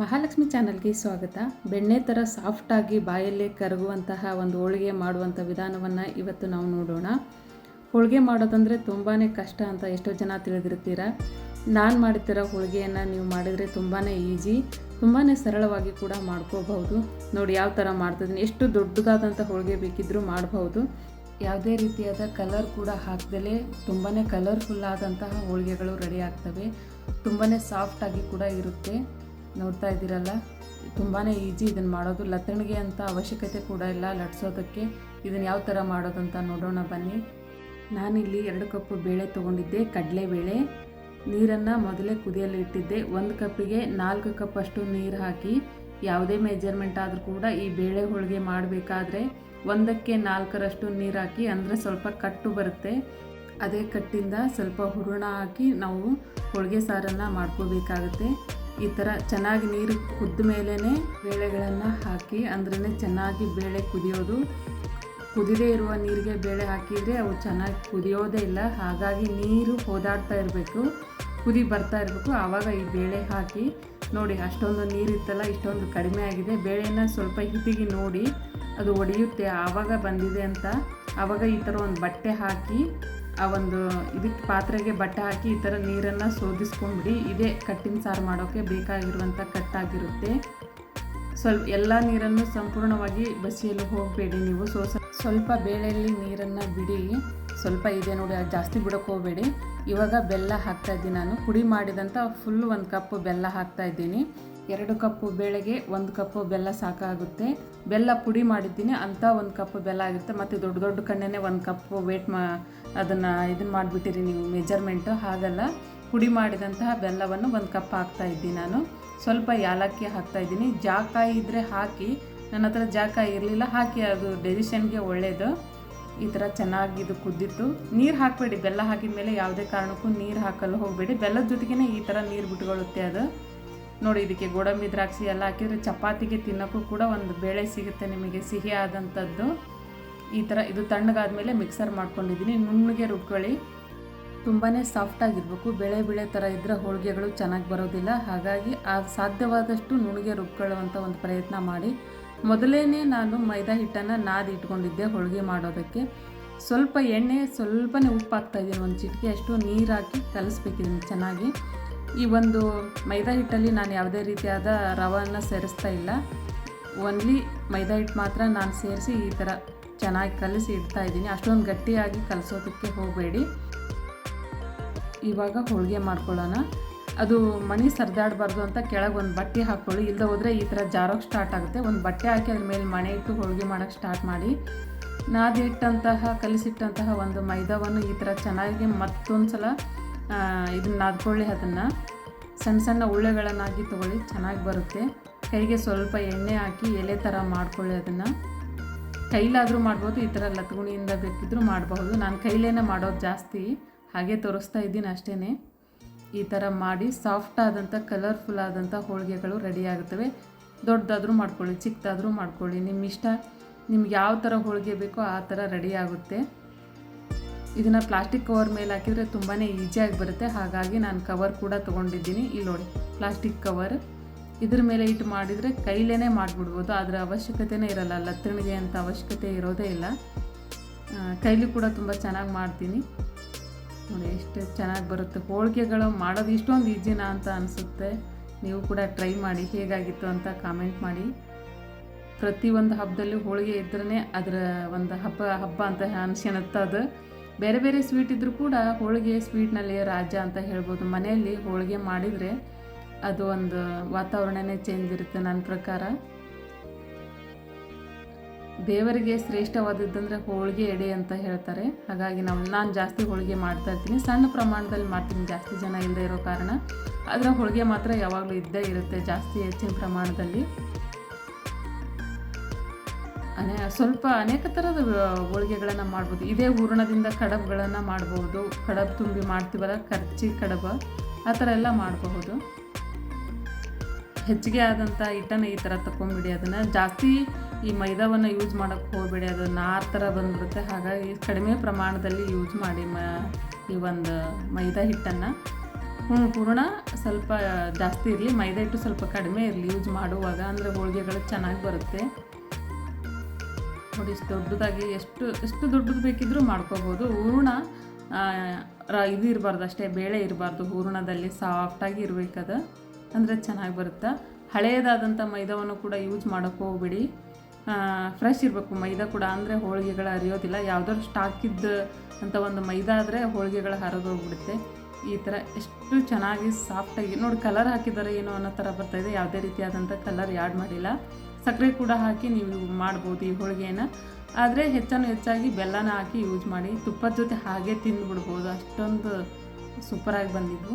ಮಹಾಲಕ್ಷ್ಮಿ ಚಾನಲ್ಗೆ ಸ್ವಾಗತ. ಬೆಣ್ಣೆ ಥರ ಸಾಫ್ಟಾಗಿ ಬಾಯಲ್ಲೇ ಕರಗುವಂತಹ ಒಂದು ಹೋಳಿಗೆ ಮಾಡುವಂಥ ವಿಧಾನವನ್ನು ಇವತ್ತು ನಾವು ನೋಡೋಣ. ಹೋಳಿಗೆ ಮಾಡೋದಂದರೆ ತುಂಬಾ ಕಷ್ಟ ಅಂತ ಎಷ್ಟೋ ಜನ ತಿಳಿದಿರ್ತೀರ. ನಾನು ಮಾಡ್ತಿರೋ ಹೋಳಿಗೆಯನ್ನು ನೀವು ಮಾಡಿದರೆ ತುಂಬಾ ಈಸಿ ತುಂಬಾ ಸರಳವಾಗಿ ಕೂಡ ಮಾಡ್ಕೋಬಹುದು. ನೋಡಿ ಯಾವ ಥರ ಮಾಡ್ತಿದ್ದೀನಿ. ಎಷ್ಟು ದೊಡ್ಡದಾದಂಥ ಹೋಳಿಗೆ ಬೇಕಿದ್ದರೂ ಮಾಡಬಹುದು. ಯಾವುದೇ ರೀತಿಯಾದ ಕಲರ್ ಕೂಡ ಹಾಕ್ದಲೇ ತುಂಬಾ ಕಲರ್ಫುಲ್ ಆದಂತಹ ಹೋಳಿಗೆಗಳು ರೆಡಿ ಆಗ್ತವೆ. ತುಂಬಾ ಸಾಫ್ಟಾಗಿ ಕೂಡ ಇರುತ್ತೆ. ನೋಡ್ತಾ ಇದ್ದೀರಲ್ಲ? ತುಂಬಾ ಈಜಿ ಇದನ್ನು ಮಾಡೋದು. ಲತ್ತಣಿಗೆ ಅಂತ ಅವಶ್ಯಕತೆ ಕೂಡ ಇಲ್ಲ ಲಟ್ಸೋದಕ್ಕೆ. ಇದನ್ನು ಯಾವ ಥರ ಅಂತ ನೋಡೋಣ ಬನ್ನಿ. ನಾನಿಲ್ಲಿ ಎರಡು ಕಪ್ ಬೇಳೆ ತೊಗೊಂಡಿದ್ದೆ ಕಡಲೆಬೇಳೆ ನೀರನ್ನು ಮೊದಲೇ ಕುದಿಯಲು ಇಟ್ಟಿದ್ದೆ. ಒಂದು ಕಪ್ಪಿಗೆ ನಾಲ್ಕು ಕಪ್ ಅಷ್ಟು ನೀರು ಹಾಕಿ, ಯಾವುದೇ ಮೆಜರ್ಮೆಂಟ್ ಆದರೂ ಕೂಡ ಈ ಬೇಳೆ ಹೋಳಿಗೆ ಮಾಡಬೇಕಾದ್ರೆ ಒಂದಕ್ಕೆ ನಾಲ್ಕರಷ್ಟು ನೀರು ಹಾಕಿ, ಅಂದರೆ ಸ್ವಲ್ಪ ಕಟ್ಟು ಬರುತ್ತೆ. ಅದೇ ಕಟ್ಟಿಂದ ಸ್ವಲ್ಪ ಹೂರಣ ಹಾಕಿ ನಾವು ಹೋಳಿಗೆ ಸಾರನ್ನು ಮಾಡ್ಕೋಬೇಕಾಗುತ್ತೆ. ಈ ಥರ ಚೆನ್ನಾಗಿ ನೀರು ಕುದ್ದ ಮೇಲೇ ಬೇಳೆಗಳನ್ನು ಹಾಕಿ ಅಂದ್ರೇ ಚೆನ್ನಾಗಿ ಬೇಳೆ ಕುದಿಯೋದು. ಕುದಿದೇ ಇರುವ ನೀರಿಗೆ ಬೇಳೆ ಹಾಕಿದರೆ ಅವು ಚೆನ್ನಾಗಿ ಕುದಿಯೋದೇ ಇಲ್ಲ. ಹಾಗಾಗಿ ನೀರು ಹೋದಾಡ್ತಾ ಇರಬೇಕು, ಕುದಿ ಬರ್ತಾ ಇರಬೇಕು. ಆವಾಗ ಈ ಬೇಳೆ ಹಾಕಿ ನೋಡಿ, ಅಷ್ಟೊಂದು ನೀರಿತ್ತಲ್ಲ, ಇಷ್ಟೊಂದು ಕಡಿಮೆ ಆಗಿದೆ. ಬೇಳೆನ ಸ್ವಲ್ಪ ಹಿಟ್ಟಿಗೆ ನೋಡಿ, ಅದು ಒಡೆಯುತ್ತೆ, ಆವಾಗ ಬಂದಿದೆ ಅಂತ. ಆವಾಗ ಈ ಥರ ಒಂದು ಬಟ್ಟೆ ಹಾಕಿ ಆ ಒಂದು ಇದಕ್ಕೆ ಪಾತ್ರೆಗೆ ಬಟ್ಟೆ ಹಾಕಿ ಈ ಥರ ನೀರನ್ನು ಸೋದಿಸ್ಕೊಂಡ್ಬಿಡಿ. ಇದೇ ಕಟ್ಟಿನ ಸಾರು ಮಾಡೋಕ್ಕೆ ಬೇಕಾಗಿರುವಂಥ ಕಟ್ಟಾಗಿರುತ್ತೆ. ಸ್ವಲ್ಪ ಎಲ್ಲ ನೀರನ್ನು ಸಂಪೂರ್ಣವಾಗಿ ಬಸಿಯಲು ಹೋಗಬೇಡಿ ನೀವು. ಸೊ ಸ್ವಲ್ಪ ಬೇಳೆಯಲ್ಲಿ ನೀರನ್ನು ಬಿಡಿ. ಸ್ವಲ್ಪ ಇದೆ ನೋಡಿ ಜಾಸ್ತಿ ಬಿಡೋಕೆ ಹೋಗಬೇಡಿ. ಇವಾಗ ಬೆಲ್ಲ ಹಾಕ್ತಾ ಇದ್ದೀನಿ ನಾನು. ಪುಡಿ ಮಾಡಿದಂಥ ಫುಲ್ ಒಂದು ಕಪ್ ಬೆಲ್ಲ ಹಾಕ್ತಾ ಇದ್ದೀನಿ. ಎರಡು ಕಪ್ಪು ಬೇಳೆಗೆ ಒಂದು ಕಪ್ಪು ಬೆಲ್ಲ ಸಾಕಾಗುತ್ತೆ. ಬೆಲ್ಲ ಪುಡಿ ಮಾಡಿದ್ದೀನಿ ಅಂಥ ಒಂದು ಕಪ್ ಬೆಲ್ಲ ಆಗುತ್ತೆ. ಮತ್ತು ದೊಡ್ಡ ದೊಡ್ಡ ಕಣ್ಣೇ ಒಂದು ಕಪ್ಪು ವೇಟ್ ಮಾ ಅದನ್ನು ಇದನ್ನು ಮಾಡಿಬಿಟ್ಟಿರಿ ನೀವು ಮೆಜರ್ಮೆಂಟು ಹಾಗಲ್ಲ, ಪುಡಿ ಮಾಡಿದಂತಹ ಬೆಲ್ಲವನ್ನು ಒಂದು ಕಪ್ ಹಾಕ್ತಾ ಇದ್ದೀನಿ ನಾನು. ಸ್ವಲ್ಪ ಯಾಲಕ್ಕಿ ಹಾಕ್ತಾ ಇದ್ದೀನಿ. ಜಾಕಾಯಿ ಇದ್ದರೆ ಹಾಕಿ, ನನ್ನ ಹತ್ರ ಜಾಕಾಯಿ ಇರಲಿಲ್ಲ, ಹಾಕಿ ಅದು ಡೆಸಿಷನ್ಗೆ ಒಳ್ಳೆಯದು ಈ ಥರ ಚೆನ್ನಾಗಿ ಇದು ಕುದ್ದಿತ್ತು. ನೀರು ಹಾಕಬೇಡಿ, ಬೆಲ್ಲ ಹಾಕಿದ ಮೇಲೆ ಯಾವುದೇ ಕಾರಣಕ್ಕೂ ನೀರು ಹಾಕಲು ಹೋಗಬೇಡಿ. ಬೆಲ್ಲದ ಜೊತೆಗೇ ಈ ಥರ ನೀರು ಬಿಟ್ಕೊಳ್ಳುತ್ತೆ ಅದು. ನೋಡಿ, ಇದಕ್ಕೆ ಗೋಡಂಬಿ, ದ್ರಾಕ್ಷಿ ಎಲ್ಲ ಹಾಕಿದರೆ ಚಪಾತಿಗೆ ತಿನ್ನೋಕ್ಕೂ ಕೂಡ ಒಂದು ಬೇಳೆ ಸಿಗುತ್ತೆ ನಿಮಗೆ ಸಿಹಿ ಆದಂಥದ್ದು ಈ ಥರ ಇದು ತಣ್ಣಗಾದ್ಮೇಲೆ ಮಿಕ್ಸರ್ ಮಾಡ್ಕೊಂಡಿದ್ದೀನಿ. ನುಣ್ಣಗೆ ರುಬ್ಕೊಳ್ಳಿ. ತುಂಬಾ ಸಾಫ್ಟಾಗಿರ್ಬೇಕು ಬೆಳೆ ಬೆಳೆ ಥರ ಇದ್ದರೆ ಹೋಳಿಗೆಗಳು ಚೆನ್ನಾಗಿ ಬರೋದಿಲ್ಲ. ಹಾಗಾಗಿ ಆ ಸಾಧ್ಯವಾದಷ್ಟು ನುಣ್ಣಗೆ ರುಬ್ಕೊಳ್ಳುವಂಥ ಒಂದು ಪ್ರಯತ್ನ ಮಾಡಿ. ಮೊದಲೇ ನಾನು ಮೈದಾ ಹಿಟ್ಟನ್ನು ನಾದಿ ಇಟ್ಕೊಂಡಿದ್ದೆ ಹೋಳಿಗೆ ಮಾಡೋದಕ್ಕೆ. ಸ್ವಲ್ಪ ಎಣ್ಣೆ, ಸ್ವಲ್ಪನೇ ಉಪ್ಪು ಹಾಕ್ತಾಯಿದ್ದೀನಿ ಒಂದು ಚಿಟಿಕೆ. ಅಷ್ಟು ನೀರು ಹಾಕಿ ಕಲಿಸ್ಬೇಕಿದ್ದೀನಿ ಚೆನ್ನಾಗಿ. ಈ ಒಂದು ಮೈದಾ ಹಿಟ್ಟಲ್ಲಿ ನಾನು ಯಾವುದೇ ರೀತಿಯಾದ ರವನ್ನು ಸೇರಿಸ್ತಾ ಇಲ್ಲ. ಓನ್ಲಿ ಮೈದಾ ಹಿಟ್ಟು ಮಾತ್ರ ನಾನು ಸೇರಿಸಿ ಈ ಥರ ಚೆನ್ನಾಗಿ ಕಲಿಸಿ ಇಡ್ತಾ ಇದ್ದೀನಿ. ಅಷ್ಟೊಂದು ಗಟ್ಟಿಯಾಗಿ ಕಲಿಸೋದಕ್ಕೆ ಹೋಗಬೇಡಿ. ಇವಾಗ ಹೋಳಿಗೆ ಮಾಡ್ಕೊಳ್ಳೋಣ. ಅದು ಮಣಿ ಸರಿದಾಡಬಾರ್ದು ಅಂತ ಕೆಳಗೆ ಒಂದು ಬಟ್ಟೆ ಹಾಕ್ಕೊಳ್ಳಿ. ಇಲ್ಲದೆ ಹೋದರೆ ಈ ಥರ ಜಾರೋಕ್ಕೆ ಸ್ಟಾರ್ಟ್ ಆಗುತ್ತೆ. ಒಂದು ಬಟ್ಟೆ ಹಾಕಿ ಅದ್ರ ಮೇಲೆ ಮಣೆ ಇಟ್ಟು ಹೋಳಿಗೆ ಮಾಡೋಕ್ಕೆ ಸ್ಟಾರ್ಟ್ ಮಾಡಿ. ನಾದಿಟ್ಟಂತಹ, ಕಲಿಸಿಟ್ಟಂತಹ ಒಂದು ಮೈದಾವನ್ನು ಈ ಥರ ಚೆನ್ನಾಗಿ ಮತ್ತೊಂದು ಸಲ ಇದನ್ನು ನಾದ್ಕೊಳ್ಳಿ ಅದನ್ನು. ಸಣ್ಣ ಸಣ್ಣ ಉಳ್ಳೆಗಳನ್ನಾಗಿ ತೊಗೊಳ್ಳಿ, ಚೆನ್ನಾಗಿ ಬರುತ್ತೆ. ಕೈಗೆ ಸ್ವಲ್ಪ ಎಣ್ಣೆ ಹಾಕಿ ಎಲೆ ಥರ ಮಾಡ್ಕೊಳ್ಳಿ ಅದನ್ನು. ಕೈಲಾದರೂ ಮಾಡ್ಬೋದು, ಈ ಥರ ಲತ್ಗುಣಿಯಿಂದ ಬೇಕಿದ್ದರೂ ಮಾಡಬಹುದು. ನಾನು ಕೈಲೇನೆ ಮಾಡೋದು ಜಾಸ್ತಿ. ಹಾಗೆ ತೋರಿಸ್ತಾ ಇದ್ದೀನಿ ಅಷ್ಟೇ ಈ ಥರ ಮಾಡಿ ಸಾಫ್ಟ್ ಆದಂಥ ಕಲರ್ಫುಲ್ ಆದಂಥ ಹೋಳಿಗೆಗಳು ರೆಡಿ ಆಗುತ್ತವೆ. ದೊಡ್ಡದಾದರೂ ಮಾಡ್ಕೊಳ್ಳಿ, ಚಿಕ್ಕದಾದರೂ ಮಾಡ್ಕೊಳ್ಳಿ. ನಿಮ್ಮ ಇಷ್ಟ ನಿಮ್ಗೆ ಯಾವ ಥರ ಹೋಳಿಗೆ ಬೇಕೋ ಆ ಥರ ರೆಡಿ ಆಗುತ್ತೆ. ಇದನ್ನು ಪ್ಲಾಸ್ಟಿಕ್ ಕವರ್ ಮೇಲೆ ಹಾಕಿದರೆ ತುಂಬಾ ಈಜಿಯಾಗಿ ಬರುತ್ತೆ. ಹಾಗಾಗಿ ನಾನು ಕವರ್ ಕೂಡ ತೊಗೊಂಡಿದ್ದೀನಿ. ಇಲ್ಲಿ ನೋಡಿ ಪ್ಲಾಸ್ಟಿಕ್ ಕವರ್ ಇದ್ರ ಮೇಲೆ ಇಟ್ಟು ಮಾಡಿದರೆ ಕೈಲೇ ಮಾಡಿಬಿಡ್ಬೋದು. ಅದರ ಅವಶ್ಯಕತೆನೇ ಇರಲ್ಲ. ಲತ್ತಣಿಗೆ ಅಂತ ಅವಶ್ಯಕತೆ ಇರೋದೇ ಇಲ್ಲ. ಕೈಲಿ ಕೂಡ ತುಂಬ ಚೆನ್ನಾಗಿ ಮಾಡ್ತೀನಿ. ನೋಡಿ, ಎಷ್ಟು ಚೆನ್ನಾಗಿ ಬರುತ್ತೆ. ಹೋಳಿಗೆಗಳು ಮಾಡೋದು ಇಷ್ಟೊಂದು ಈಜಿನಾ ಅಂತ ಅನಿಸುತ್ತೆ. ನೀವು ಕೂಡ ಟ್ರೈ ಮಾಡಿ, ಹೇಗಾಗಿತ್ತು ಅಂತ ಕಾಮೆಂಟ್ ಮಾಡಿ. ಪ್ರತಿಯೊಂದು ಹಬ್ಬದಲ್ಲೂ ಹೋಳಿಗೆ ಇದ್ರೇ ಅದರ ಒಂದು ಹಬ್ಬ ಹಬ್ಬ ಅಂತ ಅನ್ಸ್ಕೊಳುತ್ತೆ ಅದು. ಬೇರೆ ಬೇರೆ ಸ್ವೀಟ್ ಇದ್ದರೂ ಕೂಡ ಹೋಳಿಗೆ ಸ್ವೀಟ್ನಲ್ಲಿ ರಾಜ ಅಂತ ಹೇಳ್ಬೋದು. ಮನೆಯಲ್ಲಿ ಹೋಳಿಗೆ ಮಾಡಿದರೆ ಅದು ಒಂದು ವಾತಾವರಣನೇ ಚೇಂಜ್ ಇರುತ್ತೆ ನನ್ನ ಪ್ರಕಾರ. ದೇವರಿಗೆ ಶ್ರೇಷ್ಠವಾದದ್ದಂದರೆ ಹೋಳಿಗೆ ಎಡೆ ಅಂತ ಹೇಳ್ತಾರೆ. ಹಾಗಾಗಿ ನಾವು ನಾನು ಜಾಸ್ತಿ ಹೋಳಿಗೆ ಮಾಡ್ತಾ ಇರ್ತೀನಿ. ಸಣ್ಣ ಪ್ರಮಾಣದಲ್ಲಿ ಮಾಡ್ತೀನಿ. ಜಾಸ್ತಿ ಜನ ಇಲ್ಲದೆ ಇರೋ ಕಾರಣ. ಅದರ ಹೋಳಿಗೆ ಮಾತ್ರ ಯಾವಾಗಲೂ ಇದ್ದೇ ಇರುತ್ತೆ ಜಾಸ್ತಿ ಹೆಚ್ಚಿನ ಪ್ರಮಾಣದಲ್ಲಿ. ಅನೇ ಸ್ವಲ್ಪ ಅನೇಕ ಥರದ ಹೋಳಿಗೆಗಳನ್ನು ಮಾಡ್ಬೋದು. ಇದೇ ಹೂರಣದಿಂದ ಕಡಬುಗಳನ್ನು ಮಾಡ್ಬೋದು. ಕಡಬು ತುಂಬಿ ಮಾಡ್ತೀವಲ್ಲ ಖರ್ಚಿ ಕಡಬ, ಆ ಥರ ಎಲ್ಲ ಮಾಡಬಹುದು. ಹೆಚ್ಚಿಗೆ ಆದಂಥ ಹಿಟ್ಟನ್ನು ಈ ಥರ ತಗೊಂಬಿಡಿ ಅದನ್ನು ಜಾಸ್ತಿ ಈ ಮೈದಾವನ್ನು ಯೂಸ್ ಮಾಡೋಕ್ಕೆ ಹೋಗಬೇಡಿ. ಅದು ನಾರು ಥರ ಬಂದ್ಬಿಡುತ್ತೆ. ಹಾಗಾಗಿ ಕಡಿಮೆ ಪ್ರಮಾಣದಲ್ಲಿ ಯೂಸ್ ಮಾಡಿ ಮ, ಈ ಒಂದು ಮೈದಾ ಹಿಟ್ಟನ್ನು. ಹ್ಞೂ ಹೂರ್ಣ ಸ್ವಲ್ಪ ಜಾಸ್ತಿ ಇರಲಿ. ಮೈದಾ ಹಿಟ್ಟು ಸ್ವಲ್ಪ ಕಡಿಮೆ ಇರಲಿ ಯೂಸ್ ಮಾಡುವಾಗ. ಅಂದರೆ ಹೋಳಿಗೆಗಳು ಚೆನ್ನಾಗಿ ಬರುತ್ತೆ. ನೋಡಿ, ಇಷ್ಟು ದೊಡ್ಡದಾಗಿ ಎಷ್ಟು ಎಷ್ಟು ದೊಡ್ಡದು ಬೇಕಿದ್ದರೂ ಮಾಡ್ಕೋಬೋದು. ಹೂರ್ಣ ರ- ಇದು ಇರಬಾರ್ದು ಅಷ್ಟೇ, ಬೇಳೆ ಇರಬಾರ್ದು. ಹೂರ್ಣದಲ್ಲಿ ಸಾಫ್ಟಾಗಿ ಇರಬೇಕದ. ಅಂದರೆ ಚೆನ್ನಾಗಿ ಬರುತ್ತೆ? ಹಳೆಯದಾದಂಥ ಮೈದಾವನ್ನು ಕೂಡ ಯೂಸ್ ಮಾಡೋಕ್ಕೆ ಹೋಗ್ಬಿಡಿ. ಫ್ರೆಶ್ ಇರಬೇಕು. ಮೈದಾ ಕೂಡ ಅಂದರೆ ಹೋಳಿಗೆಗಳು ಹರಿಯೋದಿಲ್ಲ. ಯಾವುದಾದ್ರು ಸ್ಟಾಕ್ ಇದ್ದ ಅಂತ ಒಂದು ಮೈದಾ ಆದರೆ ಹೋಳಿಗೆಗಳು ಹರಿದೋಗ್ಬಿಡುತ್ತೆ ಈ ಥರ ಎಷ್ಟು ಚೆನ್ನಾಗಿ ಸಾಫ್ಟಾಗಿ ನೋಡಿ ಕಲರ್ ಹಾಕಿದ್ದಾರೆ ಏನೋ ಅನ್ನೋ ಥರ ಬರ್ತಾಯಿದೆ ಯಾವುದೇ ರೀತಿಯಾದಂಥ ಕಲರ್ ಯಾಡ್ ಮಾಡಿಲ್ಲ. ಸಕ್ಕರೆ ಕೂಡ ಹಾಕಿ ನೀವು ಮಾಡ್ಬೋದು ಈ ಹೋಳಿಗೆನ. ಆದರೆ ಹೆಚ್ಚಾನು ಹೆಚ್ಚಾಗಿ ಬೆಲ್ಲನ ಹಾಕಿ ಯೂಸ್ ಮಾಡಿ ತುಪ್ಪದ ಜೊತೆ ಹಾಗೆ ತಿಂದುಬಿಡ್ಬೋದು. ಅಷ್ಟೊಂದು ಸೂಪರಾಗಿ ಬಂದಿದ್ವು